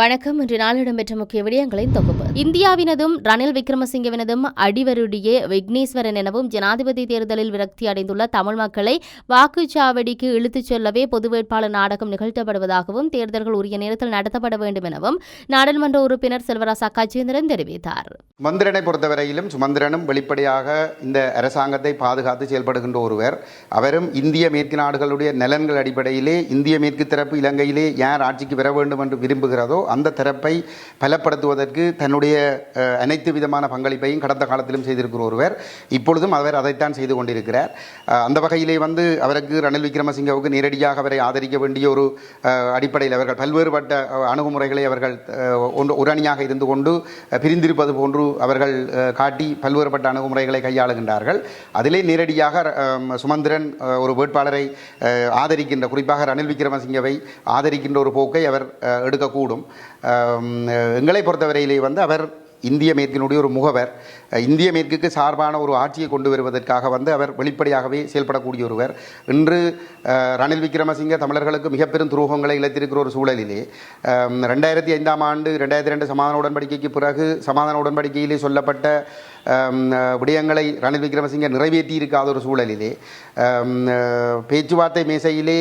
வணக்கம். இன்று நாளிடம் பெற்ற முக்கிய விடயங்களின் தொகுப்பு. இந்தியாவினதும் ரணில் விக்ரமசிங்கவினதும் அடிவருடியே விக்னேஸ்வரன் எனவும் ஜனாதிபதி தேர்தலில் விரக்தி அடைந்துள்ள தமிழ் மக்களை வாக்குச்சாவடிக்கு இழுத்துச் செல்லவே பொது வேட்பாளர் நாடகம் நிகழ்த்தப்படுவதாகவும் தேர்தல்கள் உரிய நேரத்தில் நடத்தப்பட வேண்டும் எனவும் நாடாளுமன்ற உறுப்பினர் செல்வராசா கஜேந்திரன் தெரிவித்தார். மந்திரனை பொறுத்தவரையிலும் சுமந்திரனும் வெளிப்படையாக இந்த அரசாங்கத்தை பாதுகாத்து செயல்படுகின்ற ஒருவர். அவரும் இந்திய மேற்கு நாடுகளுடைய நலன்கள் அடிப்படையிலே இந்திய மேற்கு தரப்பு இலங்கையிலே யார் ஆட்சிக்கு வர வேண்டும் என்று விரும்புகிறதோ அந்த தரப்பை பலப்படுத்துவதற்கு தன்னுடைய அனைத்து விதமான பங்களிப்பையும் கடந்த காலத்திலும் செய்திருக்கிற ஒருவர். இப்பொழுதும் அவர் அதைத்தான் செய்து கொண்டிருக்கிறார். அந்த வகையிலே வந்து அவருக்கு ரணில் விக்ரமசிங்கவுக்கு நேரடியாக அவரை ஆதரிக்க வேண்டிய ஒரு அடிப்படையில் அவர்கள் பல்வேறுபட்ட அணுகுமுறைகளை அவர்கள் ஒன்று ஒரு அணியாக இருந்து கொண்டு பிரிந்திருப்பது போன்று அவர்கள் காட்டி பல்வேறுபட்ட அணுகுமுறைகளை கையாளுகின்றார்கள். அதிலே நேரடியாக சுமந்திரன் ஒரு வேட்பாளரை ஆதரிக்கின்ற குறிப்பாக ரணில் விக்ரமசிங்கவை ஆதரிக்கின்ற ஒரு போக்கை அவர் எடுக்கக்கூடும். எங்களை பொறுத்தவரையிலே வந்து அவர் இந்திய மேற்கினுடைய ஒரு முகவர். இந்திய மேற்குக்கு சார்பான ஒரு ஆட்சியை கொண்டு வருவதற்காக வந்து அவர் வெளிப்படையாகவே செயல்படக்கூடிய ஒருவர். இன்று ரணில் விக்ரமசிங்க தமிழர்களுக்கு மிக பெரும் துரோகங்களை இழைத்திருக்கிற ஒரு சூழலிலே ரெண்டாயிரத்தி ஐந்தாம் ஆண்டு ரெண்டாயிரத்தி ரெண்டு சமாதான உடன்படிக்கைக்கு பிறகு சமாதான உடன்படிக்கையிலே சொல்லப்பட்ட விடயங்களை ரணில் விக்ரமசிங்க நிறைவேற்றியிருக்காத ஒரு சூழலிலே பேச்சுவார்த்தை மேசையிலே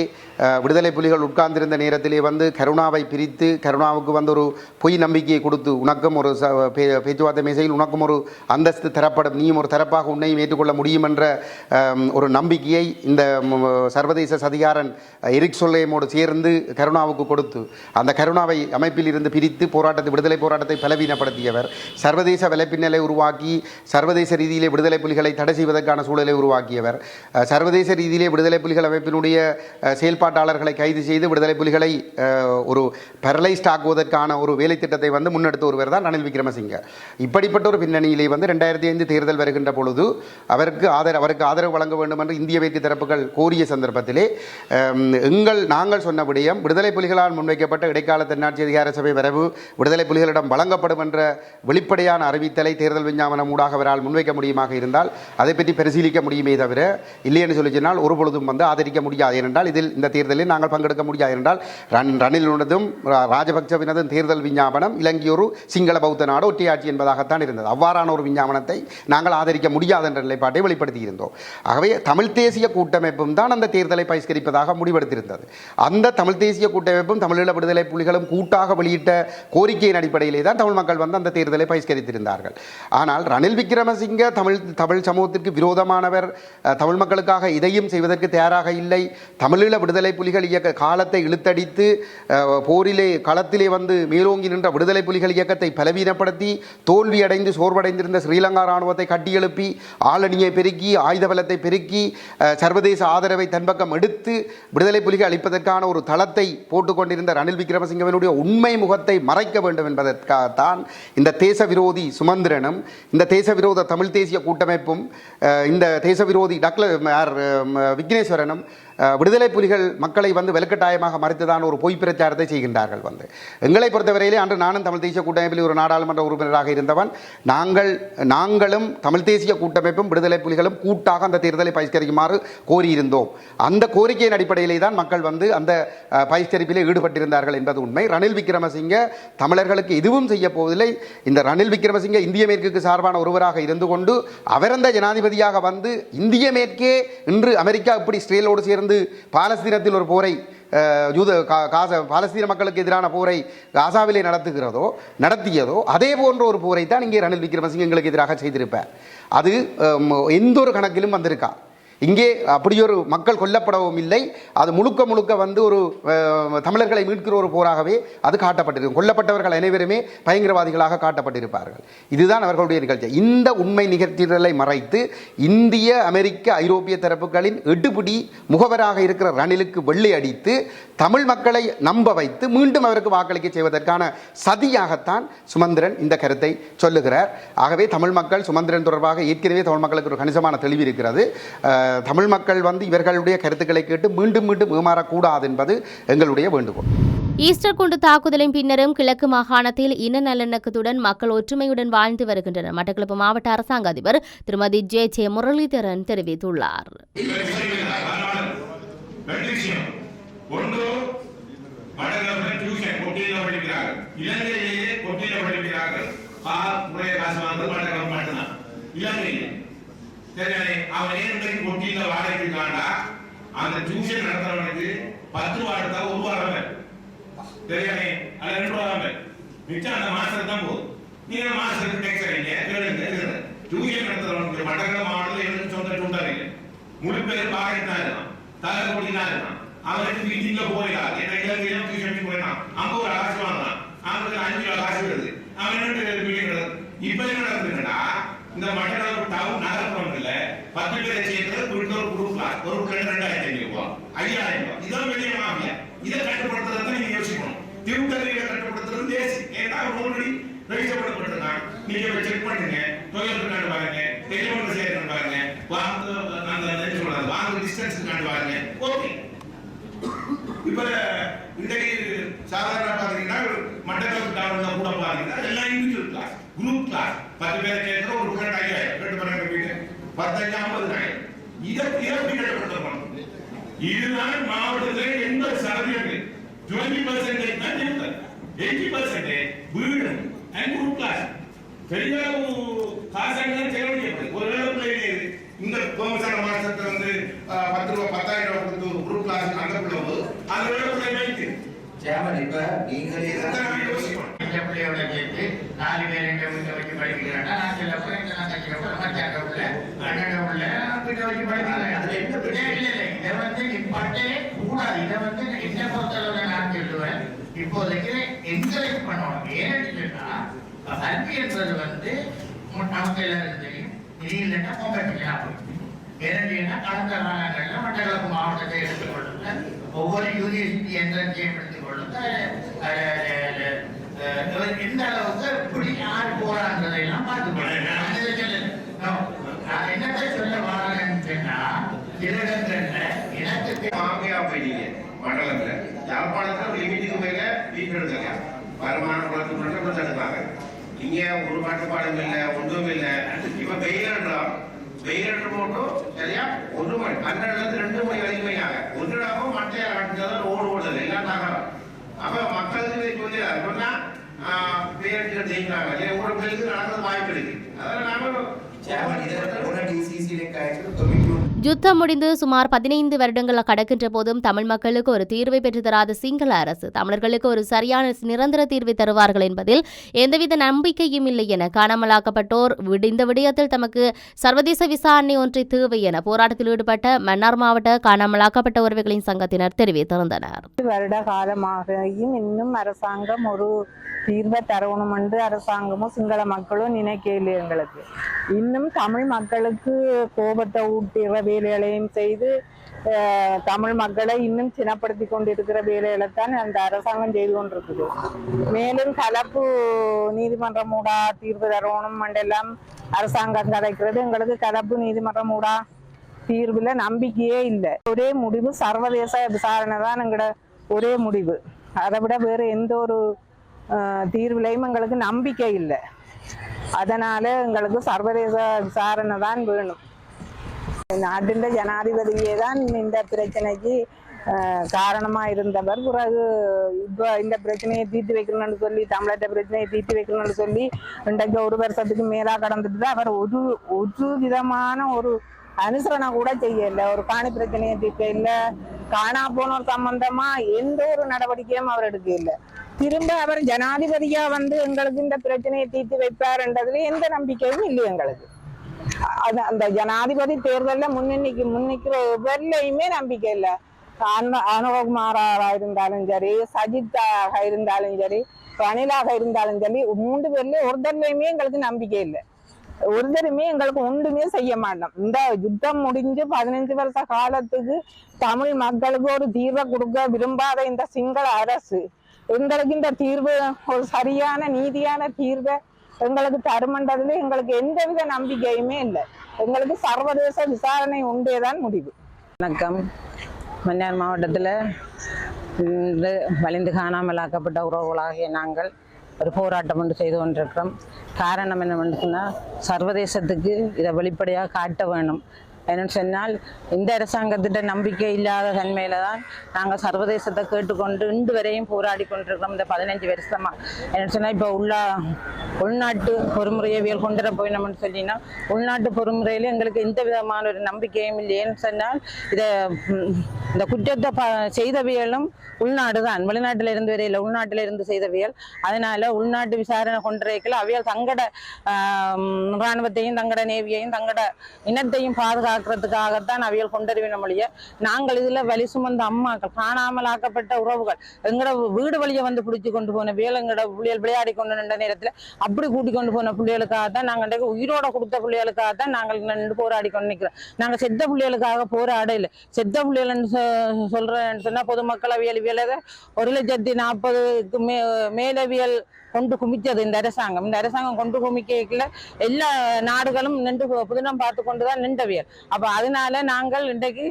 விடுதலை புலிகள் உட்கார்ந்திருந்த நேரத்திலே வந்து கருணாவை பிரித்து கருணாவுக்கு வந்து ஒரு பொய் நம்பிக்கையை கொடுத்து உனக்கும் ஒரு ச- பே- பேச்சுவார்த்தை மேசையில் உனக்கும் ஒரு அந்தஸ்து தரப்படும் நீயும் ஒரு தரப்பாக உன்னையும் ஏற்றுக்கொள்ள முடியும் என்ற ஒரு நம்பிக்கையை இந்த சர்வதேச சதிகாரன் எரிக் சொல்லேமோடு சேர்ந்து கருணாவுக்கு கொடுத்து அந்த கருணாவை அமைப்பில் இருந்து பிரித்து போராட்டத்தை விடுதலை போராட்டத்தை பலவீனப்படுத்தியவர். சர்வதேச விலைப்பின்னலை உருவாக்கி சர்வதேச ரீதியிலே விடுதலை புலிகளை தடை செய்வதற்கான சூழலை உருவாக்கியவர். சர்வதேச ரீதியிலே விடுதலை புலிகள் அமைப்பினுடைய செயல்பாட்டாளர்களை கைது செய்து விடுதலை புலிகளை ஒரு பெரலைஸ்ட் ஆக்குவதற்கான ஒரு வேலை திட்டத்தை வந்து முன்னெடுத்த ஒருவர் தான் ரணில் விக்ரமசிங்க. இப்படிப்பட்ட ஒரு பின்னணியிலே வந்து ரெண்டாயிரத்தி ஐந்து தேர்தல் வருகின்ற பொழுது அவருக்கு ஆதரவு அவருக்கு ஆதரவு வழங்க வேண்டும் என்று இந்திய வைத்திய தரப்புகள் கோரிய சந்தர்ப்பத்திலே எங்கள் நாங்கள் சொன்ன விடயம் விடுதலை புலிகளால் முன்வைக்கப்பட்ட இடைக்கால தென்னாட்சி அதிகார சபை வரவு விடுதலை புலிகளிடம் வழங்கப்படும் என்ற வெளிப்படையான அறிவித்தலை தேர்தல் விஞ்ஞாபனம் ஊடாக அவரால் முன்வைக்க முடியுமாக இருந்தால் அதை பற்றி பரிசீலிக்க முடியுமே தவிர இல்லை சொல்லி சொன்னால் ஒரு பொழுதும் வந்து ஆதரிக்க முடியாது ஏனென்றால் இதில் இந்த தேர்தலில் நாங்கள் பங்கெடுக்க முடியாது என்றால் ரன் ரணிலினதும் ராஜபக்சவினதும் தேர்தல் விஞ்ஞாபனம் இலங்கை ஒரு சிங்கள பௌத்த நாடு ஒற்றையாட்சி என்பதாகத்தான் இருந்தது. அவ்வாறான ஒரு விஞ்ஞாபனத்தை நாங்கள் ஆதரிக்க முடியாது என்ற நிலைப்பாட்டை வெளிப்படுத்தி இருந்தோம் ஆகவே தமிழ் தேசிய கூட்டமைப்பும் தான் அந்த தேர்தலை பரிஷ்கரிப்பதாக முடிவெடுத்திருந்தது. அந்த தமிழ் தேசிய கூட்டமைப்பும் தமிழீழ விடுதலை புலிகளும் கூட்டாக வெளியிட்ட கோரிக்கையின் அடிப்படையிலே தான் தமிழ் மக்கள் வந்து அந்த தேர்தலை பரிஷ்கரித்திருந்தார்கள். ஆனால் ரணில் விக்ரமசிங்க தமிழ் தமிழ் சமூகத்திற்கு விரோதமானவர் தமிழ் மக்களுக்காக இதையும் செய்வதற்கு தயாராக இல்லை. தமிழீழ விடுதலை புலிகள் இயக்க காலத்தை இழுத்தடித்து போரிலே களத்திலே வந்து மேலோங்கி நின்ற விடுதலை புலிகள் இயக்கத்தை பலவீனப்படுத்தி தோல்வியடைந்து சோர்வடைந்திருந்த ஸ்ரீலங்கா இராணுவத்தை கட்டியெழுப்பி ஆளணியை பெருக்கி ஆயுத பலத்தை பெருக்கி சர்வதேச ஆதரவை தன்பக்கம் எடுத்து விடுதலை புலிகள் அளிப்பதற்கான ஒரு தளத்தை போட்டுக்கொண்டிருந்த ரணில் விக்ரமசிங்கவனுடைய உண்மை முகத்தை மறைக்க வேண்டும் என்பதற்காகத்தான் இந்த தேச விரோதி சுமந்திரனும் இந்த தேச விரோத தமிழ் தேசிய கூட்டமைப்பும் இந்த தேச விரோதி டாக்டர் ஆர், விக்னேஸ்வரனும் விடுதலை புலிகள் மக்களை வந்து வலுக்கட்டாயமாக மறைத்துதான் ஒரு பொய் பிரச்சாரத்தை செய்கின்றார்கள் வந்து. எங்களை பொறுத்தவரையிலே அன்று நானும் தமிழ் தேசிய கூட்டமைப்பில் ஒரு நாடாளுமன்ற உறுப்பினராக இருந்தவன். நாங்கள் நாங்களும் தமிழ் தேசிய கூட்டமைப்பும் விடுதலை புலிகளும் கூட்டாக அந்த தேர்தலை பகிஷ்கரிக்குமாறு கோரியிருந்தோம். அந்த கோரிக்கையின் அடிப்படையிலே தான் மக்கள் வந்து அந்த அஹ், பகிஷ்கரிப்பிலே ஈடுபட்டிருந்தார்கள் என்பது உண்மை. ரணில் விக்ரமசிங்க தமிழர்களுக்கு எதுவும் செய்ய போவதில்லை. இந்த ரணில் விக்ரமசிங்க இந்திய மேற்குக்கு சார்பான ஒருவராக இருந்து கொண்டு அவர் ஜனாதிபதியாக வந்து இந்திய மேற்கே இன்று அமெரிக்கா இப்படி இஸ்ரேலோடு சேர்ந்து பாலஸ்தீனத்தில் ஒரு போரை அஹ், யூத கா- காசா பாலஸ்தீன மக்களுக்கு எதிரான போரை காசாவிலே நடத்துகிறதோ நடத்தியதோ அதே போன்ற ஒரு போரை தான் இங்கே ரணில் விக்ரமசிங்க எங்களுக்கு எதிராக செய்திருப்பேன் அது எந்த ஒரு கணக்கிலும் வந்திருக்கா. இங்கே அப்படி ஒரு மக்கள் கொல்லப்படவும் இல்லை. அது முழுக்க முழுக்க வந்து ஒரு தமிழர்களை மீட்கிற ஒரு போராகவே அது காட்டப்பட்டிருக்கும். கொல்லப்பட்டவர்கள் அனைவருமே பயங்கரவாதிகளாக காட்டப்பட்டிருப்பார்கள். இதுதான் அவர்களுடைய நிகழ்ச்சி. இந்த உண்மை நிகழ்ச்சிகளை மறைத்து இந்திய அமெரிக்க ஐரோப்பிய தரப்புகளின் எடுபிடி முகவராக இருக்கிற ரணிலுக்கு வெள்ளை அடித்து தமிழ் மக்களை நம்ப வைத்து மீண்டும் அவருக்கு வாக்களிக்க செய்வதற்கான சதியாகத்தான் சுமந்திரன் இந்த கருத்தை சொல்லுகிறார். ஆகவே தமிழ் மக்கள் சுமந்திரன் தொடர்பாக ஏற்கனவே தமிழ் மக்களுக்கு ஒரு கணிசமான தெளிவு இருக்கிறது. தமிழ் மக்கள் வந்து இவர்களுடைய கருத்துக்களை கேட்டு மீண்டும் மீண்டும் ஏமாறக்கூடாது என்பது எங்களுடைய வேண்டுகோள். ஈஸ்டர் குண்டு தாக்குதலின் பின்னரும் கிழக்கு மாகாணத்தில் இன நல்லிணக்கத்துடன் மக்கள் ஒற்றுமையுடன் வாழ்ந்து வருகின்றனர். மட்டக்களப்பு மாவட்ட அரசாங்க அதிபர் திருமதி ஜே ஜே முரளிதரன் தெரிவித்துள்ளார். இலங்கையிலேயே சரி அவன் ஏன் இன்றைக்கு கொட்டியில வாடகைக்கு இருக்காண்டா அந்த டியூஷன் நடத்துறவனுக்கு பத்து ரூபா எடுத்தா ஒரு ரூபா தான் சரியானே அது ரெண்டு ரூபா தான் மிச்சம் அந்த மாசத்துக்கு தான் போகுது நீங்க மாசத்துக்கு டேக்ஸ் அடிங்க கேளுங்க டியூஷன் நடத்துறவனுக்கு மட்டக்களப்பு மாவட்டத்தில் எழுந்து சொந்த டூட்டர் முழு பேர் வாடகை தான் இருக்கான் தலை கொடி தான் இருக்கான் அவனுக்கு மீட்டிங்ல போயிடலாம் ஏன்னா இலங்கையில டியூஷன் போயிடலாம் அங்க ஒரு காசு வாங்கலாம் அவனுக்கு அஞ்சு ரூபா காசு வருது. அவன் என்ன மீட்டிங் இப்ப என்ன நடக்குதுன்னா இந்த மட்டக்களப்பு டவுன் நகர்ப்புறங்கள்ல பத்து பேரை சேர்ந்து ஒரு ஒரு குரூப்ல ஒரு குரூப்ல ரெண்டாயிரத்தி ஐநூறு ரூபாய் ஐயாயிரம் ரூபாய் இதான் வெளியே மாமியா இதை கட்டுப்படுத்துறதை நீங்க யோசிக்கணும். திருத்தறிவை கட்டுப்படுத்துறது தேசி. ஏன்னா ஆல்ரெடி ரெஜிஸ்டர் நீங்க போய் செக் பண்ணுங்க. தொழில் இருக்கான்னு பாருங்க. டெலிஃபோன் சேர்க்கணும் பாருங்க. வாங்க அந்த என்ன வாங்க டிஸ்டன்ஸ் இருக்கான்னு பாருங்க. ஓகே இப்ப இன்றைக்கு சாதாரண பாத்தீங்கன்னா மட்டக்களப்பு டவுன்ல கூட பாத்தீங்கன்னா எல்லாம் இண்டிவிஜுவல் கிளாஸ் குரூப் கிளாஸ் பத்து பேர் சேர்க்கிற ஒரு குரல் ஐயாயிரம் ரெண்டு பன்னெண்டு வீடு. பத்தஞ்சு ஐம்பதுனாயிரம். இதை இறப்பி கட்டப்படுத்தணும். இதுதான் மாவட்டத்தில் எண்பது சதவீதம். டுவெண்ட்டி பர்சன்டேஜ் தான் இருந்தது எயிட்டி பர்சன்டேஜ் வீடு அண்ட் குரூப் கிளாஸ் பெரிய காசாங்க செலவழிக்கப்படுது ஒரு வேலை பிள்ளைங்க இந்த கோமசார மாசத்துல வந்து பத்து ரூபா பத்தாயிரம் ரூபாய் கொடுத்து ஒரு குரூப் கிளாஸ் அங்க பிள்ளை போது அந்த வேலை பிள்ளை வைத்து. சேமன் இப்ப நீங்களே தான் யோசிக்கணும்? இந்த பிள்ளையோட சேர்த்து நாலு பேர் எங்க வீட்டை வச்சு படிக்கிறேன்னா நான் சில பிள்ளை இந்த நான் பிள்ளை மச்சாங்க பிள்ளை அண்ணன் பிள்ளை வீட்டை வச்சு இல்ல இதை வந்து நிப்பாட்டே கூடாது. இதை வந்து என்ன பொறுத்தளவுல நான் சொல்லுவேன்? இப்போதைக்கு என்கரேஜ் பண்ணணும். ஏன்னு சொன்னா கல்வி என்பது வந்து நமக்கு எல்லாரும் தெரியும். இது இல்லைன்னா பொங்கட்டிக்கலாம் ஏன்னா கடந்த காலங்களில் மட்டக்களப்பு மாவட்டத்தை எடுத்துக்கொள்ளுங்க ஒவ்வொரு யூனிவர்சிட்டி என்ட்ரன்ஸையும் எடுத்துக்கொள்ளுங்க எந்த அளவுக்கு எப்படி யார் சொல்லல. No. நான் என்னத்தை சொல்ல வரேன்னு சொன்னா இடங்கள்ல எனக்கு மாமியா போயிட்டீங்க மண்டலத்துல யாழ்ப்பாணத்துல ஒரு லிமிட்டுக்கு மேல வீட்டு எடுக்கல வருமான குளத்துக்கு மட்டும் கொஞ்சம் எடுப்பாங்க இங்க ஒரு கட்டுப்பாடும் இல்ல ஒன்றும் இல்ல. இப்ப வெயிலன்றோம் வெயிலன்று போட்டும் சரியா? ஒரு மணி பன்னெண்டுல இருந்து ரெண்டு மணி வரைக்கும் போயினாங்க ஒரு இடமும் மட்டையை கட்டுறது ஓடு ஓடுது எல்லாம் தகவல் அப்ப மக்களுக்கு இதை சொல்லி சொன்னா பேரடிகள் ஜெயிக்கிறாங்க இல்லையா ஒரு பேருக்கு நடக்கிறது வாய்ப்பு இருக்கு அதனால நாம சேமன் இதை போன டிசிசியில காய்ச்சல் தொண்ணூற்றி ஒன்று யுத்தம் முடிந்து சுமார் பதினைந்து வருடங்கள் கடக்கின்ற போதும் தமிழ் மக்களுக்கு ஒரு தீர்வை பெற்று தராத சிங்கள அரசு தமிழர்களுக்கு ஒரு சரியான நிரந்தர தீர்வை தருவார்கள் என்பதில் எந்தவித நம்பிக்கையும் இல்லை என காணாமலாக்கப்பட்டோர் இந்த விடயத்தில் தமக்கு சர்வதேச விசாரணை ஒன்றை தேவை என போராட்டத்தில் ஈடுபட்ட மன்னார் மாவட்ட காணாமலாக்கப்பட்ட உறவுகளின் சங்கத்தினர் தெரிவித்திருந்தனர். வருட காலமாகியும் இன்னும் அரசாங்கம் ஒரு தீர்வை தரணும் என்று அரசாங்கமும் சிங்கள மக்களும் நினைக்கல எங்களுக்கு. இன்னும் தமிழ் மக்களுக்கு கோபத்தை ஊட்டுகிற வேலைகளையும் செய்து தமிழ் மக்களை இன்னும் சினப்படுத்தி கொண்டிருக்கிற வேலைகளை தான் அந்த அரசாங்கம் செய்து கொண்டிருக்குது. மேலும் கலப்பு நீதிமன்றம் மூடா தீர்வு தரணும் என்றெல்லாம் அரசாங்கம் கதைக்கிறது. எங்களுக்கு கலப்பு நீதிமன்றம் மூடா தீர்வுல நம்பிக்கையே இல்லை. ஒரே முடிவு சர்வதேச விசாரணை தான் எங்களோட ஒரே முடிவு. அதை விட வேறு எந்த ஒரு தீர்வுலையும் எங்களுக்கு நம்பிக்கை இல்லை. அதனால எங்களுக்கு சர்வதேச விசாரணை தான் வேணும். நாட்டின் ஜனாதிபதியே தான் இந்த பிரச்சனைக்கு காரணமா இருந்தவர். பிறகு இப்போ இந்த பிரச்சனையை தீர்த்து வைக்கணும்னு சொல்லி தமிழர்கிட்ட பிரச்சனையை தீர்த்து வைக்கணும்னு சொல்லி இன்றைக்கு ஒரு வருஷத்துக்கு மேலா கடந்துட்டு அவர் ஒரு ஒரு விதமான ஒரு அனுசரணை கூட செய்யல. ஒரு காணி பிரச்சனையை தீர்க்க இல்லை காணா போனோர் சம்பந்தமா எந்த ஒரு நடவடிக்கையும் அவர் எடுக்க இல்லை திரும்ப அவர் ஜனாதிபதியா வந்து எங்களுக்கு இந்த பிரச்சனையை தீர்த்து வைப்பார்ன்றதுல எந்த நம்பிக்கையும் இல்லை எங்களுக்கு. அது அந்த ஜனாதிபதி தேர்தலில் முன்னணிக்கு முன்னிக்கிற எவர்லையுமே நம்பிக்கை இல்லை. அனு- அனுபகுமாராக இருந்தாலும் சரி சஜித்தாக இருந்தாலும் சரி ரணிலாக இருந்தாலும் சரி மூன்று பேர்ல ஒருத்தர்லையுமே எங்களுக்கு நம்பிக்கை இல்லை. ஒருத்தருமே எங்களுக்கு ஒன்றுமே செய்ய மாட்டோம். இந்த யுத்தம் முடிஞ்சு பதினஞ்சு வருஷ காலத்துக்கு தமிழ் மக்களுக்கு ஒரு தீர்வை கொடுக்க விரும்பாத இந்த சிங்கள அரசு எங்களுக்கு இந்த தீர்வு ஒரு சரியான நீதியான தீர்வை எங்களுக்கு தருமன்றதுல எங்களுக்கு எந்தவித நம்பிக்கையுமே இல்லை. எங்களுக்கு சர்வதேச விசாரணை உண்டேதான் முடிவு. வணக்கம். மன்னார் மாவட்டத்தில் இன்று வலிந்து காணாமலாக்கப்பட்ட உறவுகளாகிய நாங்கள் ஒரு போராட்டம் ஒன்று செய்து கொண்டிருக்கிறோம். காரணம் என்னவென்று சொன்னால் சர்வதேசத்துக்கு இதை வெளிப்படையாக காட்ட வேணும். என்னன்னு சொன்னால் இந்த அரசாங்கத்திட்ட நம்பிக்கை இல்லாத தன்மையில தான் நாங்கள் சர்வதேசத்தை கேட்டுக்கொண்டு இன்று வரையும் போராடி கொண்டிருக்கிறோம். இந்த பதினஞ்சு வருஷமா. என்னன்னு சொன்னால் இப்போ உள்ள உள்நாட்டு பொறுமுறையவியல் கொண்டுட வர போயினோம்னு சொல்லினா உள்நாட்டு பொறுமுறையில் எங்களுக்கு எந்த விதமான ஒரு நம்பிக்கையும் இல்லையேன்னு சொன்னால் இதை இந்த குற்றத்தை ப செய்தவியலும் உள்நாடு தான் வெளிநாட்டில் இருந்து வரையில் உள்நாட்டில் இருந்து செய்தவியல். அதனால உள்நாட்டு விசாரணை கொண்டிருக்கல அவியல் தங்கட ராணுவத்தையும் இராணுவத்தையும் தங்கட நேவியையும் தங்கட இனத்தையும் காப்பாற்றுறதுக்காகத்தான் அவியல் கொண்டறிவின மொழிய நாங்கள் இதுல வலி சுமந்த அம்மாக்கள் காணாமல் ஆக்கப்பட்ட உறவுகள் எங்கட வீடு வழியை வந்து பிடிச்சு கொண்டு போன வேலை எங்கட புள்ளியல் விளையாடி கொண்டு நின்ற நேரத்துல அப்படி கூட்டி கொண்டு போன பிள்ளைகளுக்காக தான் நாங்கள் உயிரோட கொடுத்த பிள்ளைகளுக்காக தான் நாங்கள் நின்று போராடி கொண்டு நிற்கிறோம் நாங்க செத்த பிள்ளைகளுக்காக போராட இல்லை. செத்த பிள்ளைகள்னு சொ- சொல்றேன்னு சொன்னா பொதுமக்கள் அவியல் வியலத ஒரு லட்சத்தி நாற்பதுக்கு மே மேலவியல் கொண்டு குமிச்சது இந்த அரசாங்கம். இந்த அரசாங்கம் கொண்டு குமிக்கல எல்லா நாடுகளும் நின்று புதினம் பார்த்து கொண்டு தான் நின்றவியல். அப்ப அதனால நாங்கள் இன்றைக்கு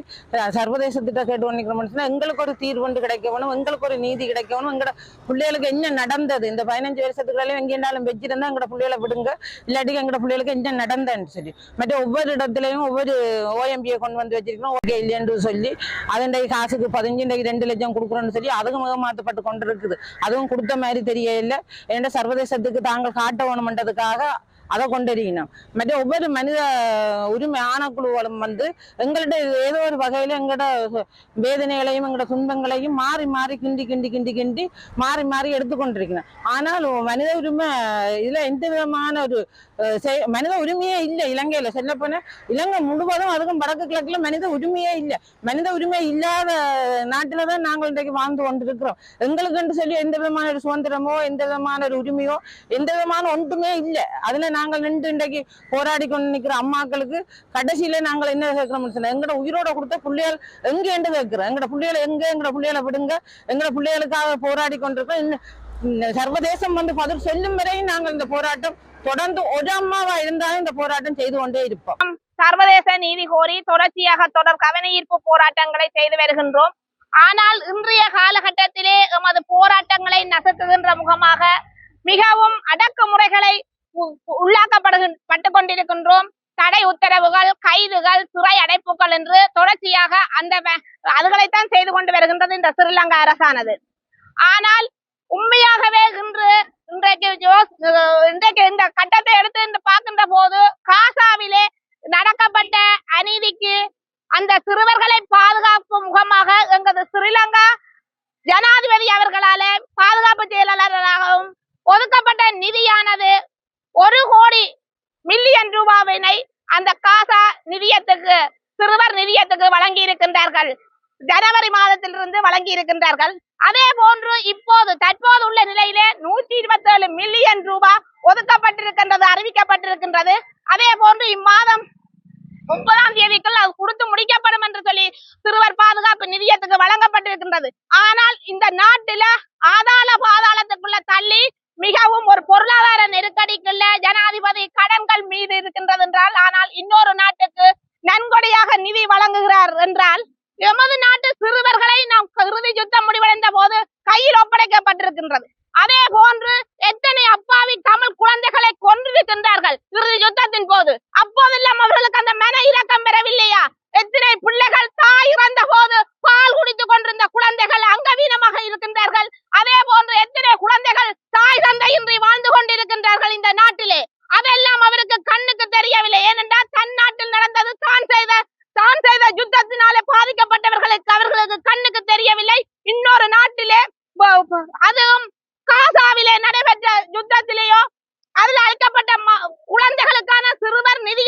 சர்வதேச சர்வதேசத்திட்ட கேட்டு கொண்டிருக்கிறோம்னு சொன்னா எங்களுக்கு ஒரு தீர்வு கிடைக்கணும் எங்களுக்கு ஒரு நீதி கிடைக்கணும் எங்கட பிள்ளைகளுக்கு என்ன நடந்தது இந்த பதினஞ்சு வருஷத்துக்குள்ளாலும் எங்கேனாலும் வச்சிருந்தா எங்கட பிள்ளைகளை விடுங்க இல்லாட்டி எங்கட பிள்ளைகளுக்கு என்ன நடந்ததுன்னு சொல்லி. மற்ற ஒவ்வொரு இடத்துலையும் ஒவ்வொரு ஓஎம்பியை கொண்டு வந்து வச்சிருக்கணும் ஓகே இல்லைன்னு சொல்லி அதன் காசுக்கு பதினஞ்சு இன்றைக்கு ரெண்டு லட்சம் கொடுக்குறோன்னு சொல்லி அதுவும் ஏமாற்றப்பட்டு கொண்டு இருக்குது அதுவும் கொடுத்த மாதிரி தெரியல ஏன்னா சர்வதேசத்துக்கு தாங்கள் காட்ட வேணுமென்றதுக்காக அதை கொண்டறியணும். மற்ற ஒவ்வொரு மனித உரிமை ஆணைக்குழுக்களும் வந்து எங்கள்ட்ட ஏதோ ஒரு வகையில எங்களோட வேதனைகளையும் எங்களோட துன்பங்களையும் மாறி மாறி கிண்டி கிண்டி கிண்டி கிண்டி மாறி மாறி எடுத்துக்கொண்டிருக்கணும். ஆனால் மனித உரிமை இதுல எந்த விதமான ஒரு மனித உரிமையே இல்லை இலங்கையில. சொல்ல போனா இலங்கை முழுவதும் அதுக்கும் வடக்கு கிழக்குல மனித உரிமையே இல்லை. மனித உரிமை இல்லாத நாட்டிலதான் நாங்கள் இன்றைக்கு வாழ்ந்து கொண்டிருக்கிறோம். எங்களுக்குன்னு சொல்லி எந்த விதமான ஒரு சுதந்திரமோ எந்த விதமான ஒரு உரிமையோ எந்த விதமான ஒன்றுமே இல்லை. அதுல நாங்கள் நின்று இன்றைக்கு போராடி கொண்டு நிற்கிற அம்மாக்களுக்கு கடைசியில நாங்கள் என்ன கேட்கிறோம்னு சொன்னா எங்கட உயிரோட கொடுத்த பிள்ளைகள் எங்க என்று கேட்கிறோம் எங்கட பிள்ளைகளை எங்க எங்கட பிள்ளைகளை விடுங்க எங்கட பிள்ளைகளுக்காக போராடி கொண்டிருக்கோம் இந்த சர்வதேசம் வந்து பதில் சொல்லும் வரையும் நாங்கள் இந்த போராட்டம் தொடர்ந்து ஒரு அம்மாவா இருந்தாலும் இந்த போராட்டம் செய்து கொண்டே இருப்போம். சர்வதேச நீதி கோரி தொடர்ச்சியாக தொடர் கவனஈர்ப்பு போராட்டங்களை செய்து வருகின்றோம். ஆனால் இன்றைய காலகட்டத்திலே எமது போராட்டங்களை நசத்துகின்ற முகமாக மிகவும் அடக்குமுறைகளை உ- உள்ளாக்கப்படுகின் கொண்டிருக்கின்றோம். தடை உத்தரவுகள் கைதுகள் சிறை அடைப்புகள் என்று தொடர்ச்சியாக அந்த அதுகளைத்தான் செய்து கொண்டு வருகின்றது இந்த ஸ்ரீலங்கா அரசானது. ஆனால் உண்மையாகவே இன்று இன்றைக்கு இன்றைக்கு இந்த கட்டத்தை எடுத்து இந்த பார்க்கின்ற போது காசாவிலே நடக்கப்பட்ட அநீதிக்கு அந்த சிறுவர்களை பாதுகாக்கும் முகமாக எங்களது ஸ்ரீலங்கா ஜனாதிபதி அவர்களால பாதுகாப்பு செயலாளராகவும் ஒதுக்கப்பட்ட நிதியானது ஒரு கோடி மில்லியன் ரூபாவினை அந்த காசா நிதியத்துக்கு சிறுவர் நிதியத்துக்கு வழங்கி இருக்கின்றார்கள் ஜனவரி மாதத்திலிருந்து வழங்கி இருக்கின்றார்கள் அதே போன்று இப்போது தற்போது உள்ள நிலையிலே நூற்றி இருபத்தி ஏழு மில்லியன் ரூபாய் ஒதுக்கப்பட்டிருக்கின்றது அறிவிக்கப்பட்டிருக்கின்றது. அதே போன்று இம்மாதம் முப்பதாம் தேதிக்குள் அது கொடுத்து முடிக்கப்படும் என்று சொல்லி சிறுவர் பாதுகாப்பு நிதியத்துக்கு வழங்கப்பட்டிருக்கின்றது. ஆனால் இந்த நாட்டில ஆதாள பாதாளத்துக்குள்ள தள்ளி மிகவும் ஒரு பொருளாதார நெருக்கடிக்குள்ள ஜனாதிபதி கடன்கள் மீது இருக்கின்றது என்றால் ஆனால் இன்னொரு நாட்டுக்கு நன்கொடையாக நிதி வழங்குகிறார் என்றால் எமது நாட்டு சிறுவர்களை நாம் இறுதி யுத்தம் முடிவடைந்த போது கையில் ஒப்படைக்கப்பட்டிருக்கின்றது. அதே போன்று எத்தனை அப்பாவி தமிழ் குழந்தைகளை கொன்றிருக்கின்றார்கள் இறுதி யுத்தத்தின் போது? அப்போதெல்லாம் அவர்களுக்கு அந்த மன இரக்கம் பெறவில்லையா எத்தனை பிள்ளைகள் தாய் இறந்த போது பால் குடித்துக் கொண்டிருந்த குழந்தைகள் அங்கவீனமாக இருக்கின்றார்கள்? அதே போன்று எத்தனை குழந்தைகள் தாய் தந்தையின்றி வாழ்ந்து கொண்டிருக்கின்றார்கள் இந்த நாட்டிலே? அதெல்லாம் அவருக்கு கண்ணுக்கு தெரியவில்லை. ஏனென்றால் தன் நாட்டில் நடந்தது தான் செய்த தான் செய்த யுத்தத்தினாலே பாதிக்கப்பட்டவர்களுக்கு அவர்களுக்கு கண்ணுக்கு தெரியவில்லை. இன்னொரு நாட்டிலே அதுவும் காசாவிலே நடைபெற்ற யுத்தத்திலேயோ அதில் அளிக்கப்பட்ட குழந்தைகளுக்கான சிறுவர் நிதி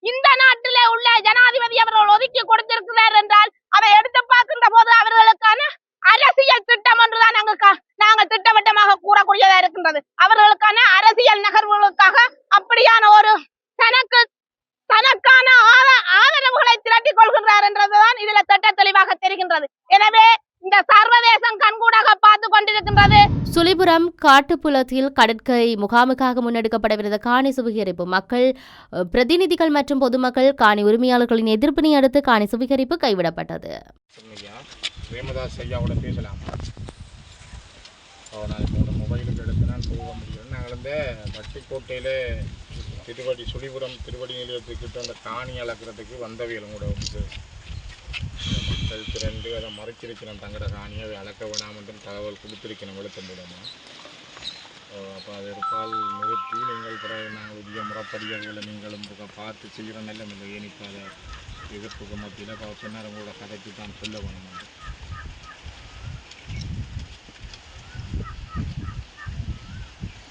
இந்த நாட்டிலே உள்ள ஜனாதிபதி அவர்கள் ஒதுக்கி கொடுத்திருக்கிறார் என்றால் அதை எடுத்து பார்க்கின்ற போது அவர்களுக்கான அரசியல் திட்டம் ஒன்றுதான் நாங்கள் கா- நாங்கள் திட்டவட்டமாக கூறக்கூடியதா இருக்கின்றது அவர்களுக்கான அரசியல் நகர்வுகளுக்காக அப்படியான ஒரு தனக்கு தனக்கான ஆத- ஆதரவுகளை திரட்டிக் கொள்கின்றார் என்றதுதான் இதுல திட்ட தெளிவாக தெரிகின்றது எனவே இந்த சர்வதேசம் கண்கூடாக பார்த்து கொண்டிருக்கின்றது சுழிபுரம் காட்டுப்புலத்தில் கடற்கரை முகாமுக்காக முன்னெடுக்கப்படவிருந்த காணி சுவீகரிப்பு மக்கள் பிரதிநிதிகள் மற்றும் பொதுமக்கள் காணி உரிமையாளர்களின் எதிர்ப்பினை அடுத்து காணி சுவீகரிப்பு கைவிடப்பட்டது. பேசலாம். திருவடி சுழிபுரம் திருவடி நிலையத்துக்கிட்ட அந்த காணி அளக்கிறதுக்கு வந்தவியலும் கூட வந்து மக்கள் திரண்டு அதை மறைச்சிருக்கணும். தங்கட காணியை அதை அளக்க வேணாம் என்றும் தகவல் கொடுத்துருக்கணும். விழுத்த மூலமாக அப்போ அதை இருப்பால் நிறுத்தி நீங்கள் பிறகு நாங்கள் உரிய முறைப்படிகளை நீங்களும் பார்த்து செய்கிற நல்ல இல்லை. அதை எதிர்ப்புக்கு மத்தியில் இப்போ பின்னர் உங்களோட கதைக்கு தான் சொல்ல வேணும்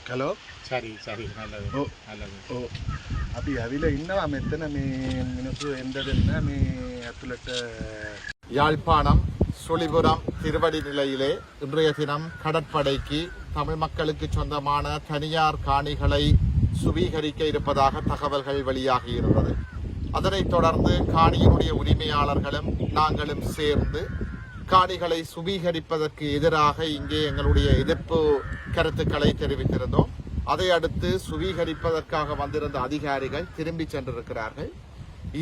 ஹலோ? சரி சரி நல்லது ஓ நல்லது. ஓ அப்படி அதில் இன்னும் ஆమె எத்தனை மீ மினுசு எந்ததுன்னா மீ அத்துலட்ட யாழ்ப்பாணம் சுழிபுரம் திருவடி நிலையிலே இன்றைய தினம் கடற்படைக்கு தமிழ் மக்களுக்கு சொந்தமான தனியார் காணிகளை சுவீகரிக்க இருப்பதாக தகவல்கள் வெளியாகி இருந்தது. அதனைத் தொடர்ந்து காணியினுடைய உரிமையாளர்களும் நாங்களும் சேர்ந்து காணிகளை சுவீகரிப்பதற்கு எதிராக இங்கே எங்களுடைய எதிர்ப்பு கருத்துக்களை தெரிவித்திருந்தோம். அதை அடுத்து சுவீகரிப்பதற்காக வந்திருந்த அதிகாரிகள் திரும்பி சென்றிருக்கிறார்கள்.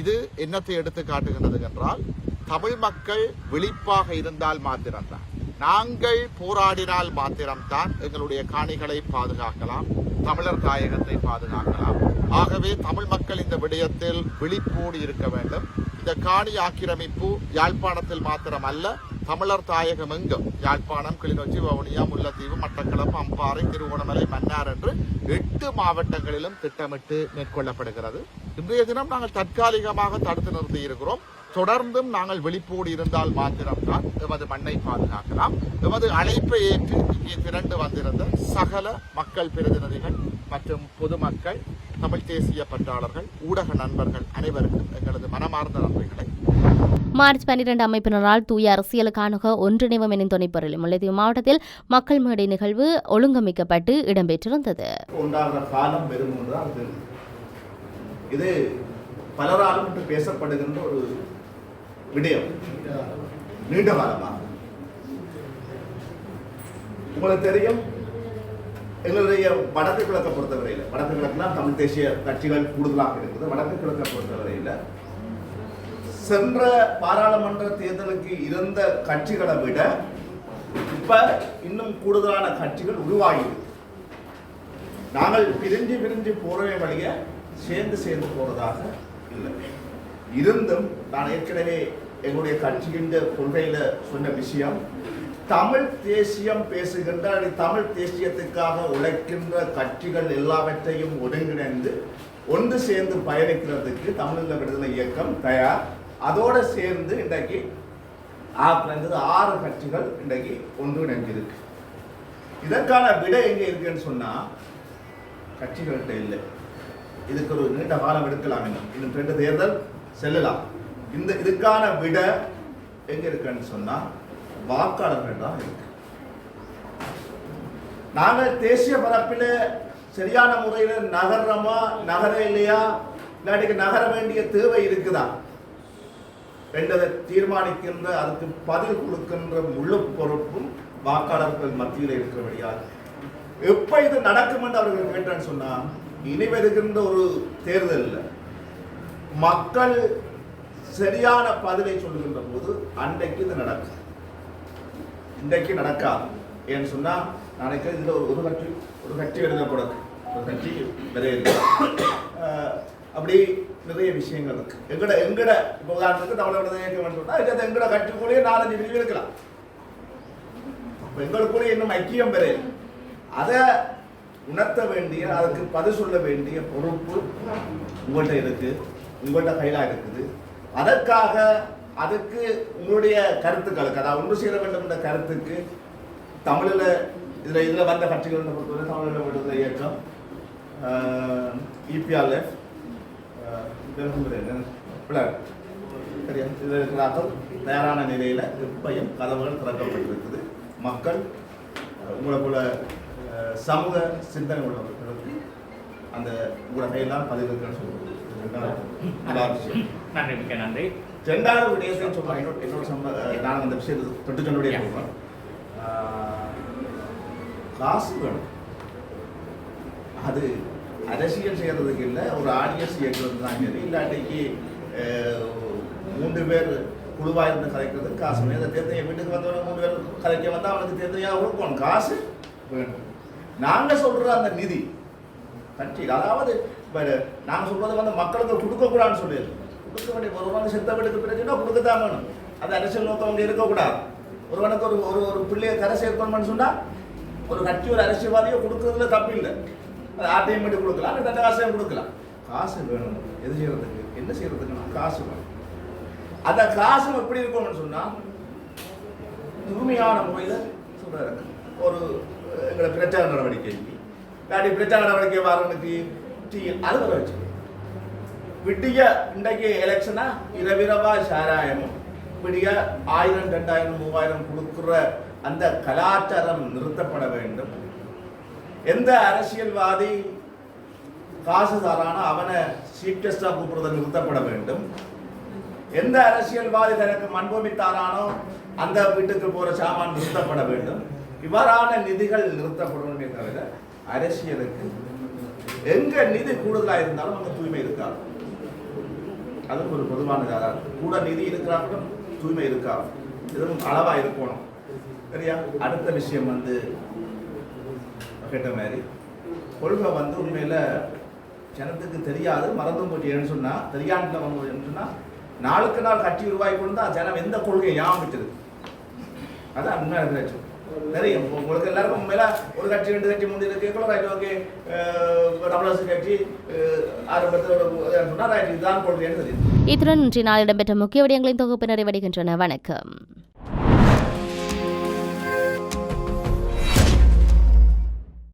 இது என்னத்தை எடுத்து காட்டுகின்றது என்றால் தமிழ் மக்கள் விழிப்பாக இருந்தால் மாத்திரம்தான். நாங்கள் போராடினால் மாத்திரம்தான் எங்களுடைய காணிகளை பாதுகாக்கலாம் தமிழர் தாயகத்தை பாதுகாக்கலாம். ஆகவே தமிழ் மக்கள் இந்த விடயத்தில் விழிப்போடு இருக்க வேண்டும். இந்த காணி ஆக்கிரமிப்பு யாழ்ப்பாணத்தில் மாத்திரம் அல்ல தமிழர் தாயகம் எங்கும்? யாழ்ப்பாணம் கிளிநொச்சி வவுனியா முல்லத்தீவு மட்டக்களப்பு அம்பாறை திருவோணமலை மன்னார் என்று எட்டு மாவட்டங்களிலும் திட்டமிட்டு மேற்கொள்ளப்படுகிறது. இன்றைய தினம் நாங்கள் தற்காலிகமாக தடுத்து நிறுத்தி இருக்கிறோம். தொடர்ந்தும் நாங்கள் விழிப்போடு இருந்தால் மாத்திரம்தான் எமது மண்ணை பாதுகாக்கலாம். எமது அழைப்பை ஏற்று இங்கே திரண்டு வந்திருந்த சகல மக்கள் பிரதிநிதிகள் மற்றும் பொதுமக்கள் தமிழ் தேசிய பற்றாளர்கள் ஊடக நண்பர்கள் அனைவருக்கும் எங்களது மனமார்ந்த நன்றிகளை. மார்ச் பன்னிரண்டு அமைப்பினரால் தூய அரசியலுக்கான ஒன்றிணைவம் எனும் துணைப்பொருள் முல்லைத்தீவு மாவட்டத்தில் மக்கள் மேடை நிகழ்வு ஒழுங்கமைக்கப்பட்டு இடம்பெற்றிருந்தது. இது இது பலராலும் இன்று பேசப்படுகின்ற ஒரு விடயம். நீண்ட காலமாக உங்களுக்கு தெரியும் எங்களுடைய வடக்கு கிழக்கை பொறுத்தவரையில் வடக்கு கிழக்குனா தமிழ் தேசிய கட்சிகள் கூடுதலாக இருக்குது. வடக்கு கிழக்கை பொறுத்தவரையில் சென்ற பாராளுமன்ற தேர்தலுக்கு இருந்த கட்சிகளை விட இப்ப இன்னும் கூடுதலான கட்சிகள் உருவாகியிருக்கு. நாங்கள் பிரிஞ்சு பிரிஞ்சு போறவே வழிய சேர்ந்து சேர்ந்து போறதாக இல்லை. இருந்தும் நான் ஏற்கனவே எங்களுடைய கட்சியின் கொள்கையில் சொன்ன விஷயம் தமிழ் தேசியம் பேசுகின்ற தமிழ் தேசியத்துக்காக உழைக்கின்ற கட்சிகள் எல்லாவற்றையும் ஒருங்கிணைந்து ஒன்று சேர்ந்து பயணிக்கிறதுக்கு தமிழீழ விடுதலை இயக்கம் தயார். அதோடு சேர்ந்து இன்றைக்கு ஆ- குறைந்தது ஆறு கட்சிகள் இன்றைக்கு ஒன்றிணைஞ்சிருக்கு இதற்கான விடை எங்கே இருக்குன்னு சொன்னால் கட்சிகள்கிட்ட இல்லை. இதுக்கு ஒரு நீண்ட காலம் எடுக்கலாம் இன்னும். இன்னும் ரெண்டு தேர்தல் செல்லலாம். இந்த இதுக்கான விட எங்க இருக்குன்னு சொன்னா வாக்காளர்கள் தான் இருக்கு. நாங்கள் தேசிய பரப்பில் சரியான முறையில் நகர்றோமா நகர இல்லையா? இல்லாட்டிக்கு நகர வேண்டிய தேவை இருக்குதா? என்றதை தீர்மானிக்கின்ற அதுக்கு பதில் கொடுக்கின்ற முழு பொறுப்பும் வாக்காளர்கள் மத்தியில் இருக்கிறபடியால். எப்ப இது நடக்கும் என்று அவர்கள் கேட்டேன்னு சொன்னா இனி வருகின்ற ஒரு தேர்தலில். மக்கள் சரியான பதிலை சொல்லுகின்ற போது அன்றைக்கு இது நடக்கும் இன்றைக்கு நடக்காது. ஏன்னு சொன்னால் நாளைக்கு இதில் ஒரு ஒரு கட்சி ஒரு கட்சி எழுதப்படுது ஒரு கட்சி நிறைய அப்படி நிறைய விஷயங்கள் இருக்கு. எங்கட எங்கட இப்போ உதாரணத்துக்கு தமிழோட இயக்கம் சொன்னால் இது எங்கட கட்சிக்குள்ளேயே நாலஞ்சு பிரிவு இருக்கலாம். அப்போ எங்களுக்குள்ளே இன்னும் ஐக்கியம் பெற அதை உணர்த்த வேண்டிய அதுக்கு பதில் சொல்ல வேண்டிய பொறுப்பு உங்கள்கிட்ட இருக்குது உங்கள்கிட்ட கையிலாக இருக்குது. அதற்காக அதுக்கு உங்களுடைய கருத்துக்களுக்கு அதாவது ஒன்று சேர வேண்டும் என்ற கருத்துக்கு தமிழில் இதில் இதில் வந்த கட்சிகள் பொறுத்தவரை தமிழில் விடுதலை இயக்கம் இபிஆர்எஃப் பிளர் சரியா? இதில் இருக்கிறார்கள் தயாரான நிலையில் எப்பையும் கதவுகள் திறக்கப்பட்டிருக்குது. மக்கள் உங்களை போல சமூக சிந்தனை உள்ளவர்களுக்கு அந்த உங்களை கையெல்லாம் பதிவு இருக்குன்னு சொல்லுவோம். நன்றி மிக்க நன்றி. ரெண்டாவது சொல்றேன். என்னோட என்னோட சம்ம நான் அந்த விஷயத்தை தொட்டு சொல்றேன் ஆஹ், காசு வேணும் அது அரசியல் செய்யறதுக்கு இல்லை ஒரு ஆடியன்ஸ் இயக்குறது தான் சரி இல்லாட்டிக்கு மூன்று பேர் குழுவாக இருந்து கலைக்கிறது காசு வேணும். இந்த தேர்தல் வீட்டுக்கு வந்தவங்க மூணு பேர் கலைக்க வந்தால் அவனுக்கு தேர்தலையாக கொடுக்கணும் காசு வேணும். நாங்கள் சொல்ற அந்த நிதி கட்சி அதாவது இப்போ நாங்கள் சொல்றது வந்து மக்களுக்கு கொடுக்கக்கூடாதுன்னு சொல்லிடுறோம் கொடுக்க வேண்டிய ஒருவனுக்கு செத்த வீட்டுக்கு பிரச்சனை கொடுக்கத்தான் வேணும்? அது அரசியல் நோக்கம் வந்து இருக்கக்கூடாது. ஒருவனுக்கு ஒரு ஒரு ஒரு பிள்ளையை கரை சேர்க்கணும்னு சொன்னால் ஒரு கட்சி ஒரு அரசியல்வாதியை கொடுக்கறதுல தப்பு இல்லை. அது ஆட்டையும் மட்டும் கொடுக்கலாம் இல்லை தட்ட காசையும் கொடுக்கலாம். காசு வேணும். எது செய்யறதுக்கு? என்ன செய்யறதுக்குன்னா காசு வேணும்? அந்த காசு எப்படி இருக்கணும்னு சொன்னால் தூய்மையான முறையில் சொல்கிறாரு ஒரு எங்களை பிரச்சார நடவடிக்கைக்கு இல்லாட்டி பிரச்சார நடவடிக்கை? வரவனுக்கு டீ அது வச்சு விட்டிய இன்றைக்கு எலெக்ஷனா இரவிரவா சாராயமும். விடிய ஆயிரம் ரெண்டாயிரம் மூவாயிரம் கொடுக்குற அந்த கலாச்சாரம் நிறுத்தப்பட வேண்டும். எந்த அரசியல்வாதி காசு தாரானோ அவனை சீஃப் கெஸ்டா கூப்பிடுறது நிறுத்தப்பட வேண்டும். எந்த அரசியல்வாதி தனக்கு மண்பூமி தாரானோ அந்த வீட்டுக்கு போற சாமான் நிறுத்தப்பட வேண்டும். இவ்வாறான நிதிகள் நிறுத்தப்படும் தவிர அரசியலுக்கு எங்க நிதி கூடுதலா இருந்தாலும் அங்க தூய்மை இருக்காது. அதுவும் ஒரு பொதுவான இதாக கூட நிதி இருக்கிறாங்க தூய்மை இருக்காது இதுவும் அளவா இருக்கணும். சரியா? அடுத்த விஷயம் வந்து கேட்ட மாதிரி கொள்கை வந்து உண்மையில ஜனத்துக்கு தெரியாது மறந்தும் போச்சு. சொன்னா தெரியாமல் வந்து சொன்னா நாளுக்கு நாள் கட்சி உருவாகி கொண்டு தான் ஜனம் எந்த கொள்கையை ஞாபகிச்சது அதான் உண்மையான பிரச்சனை தெரியும் உங்களுக்கு எல்லாருக்கும் உண்மையில ஒரு கட்சி ரெண்டு கட்சி மூணு இருக்கு. ரைட் ஓகே தமிழரசு கட்சி ஆரம்பத்தில் ஒரு ரைட் இதுதான் கொள்கைன்னு தெரியும் இத்துடன் இன்றைய நாள் இடம்பெற்ற முக்கிய விடயங்களின் தொகுப்பு நிறைவடைகின்றன வணக்கம்.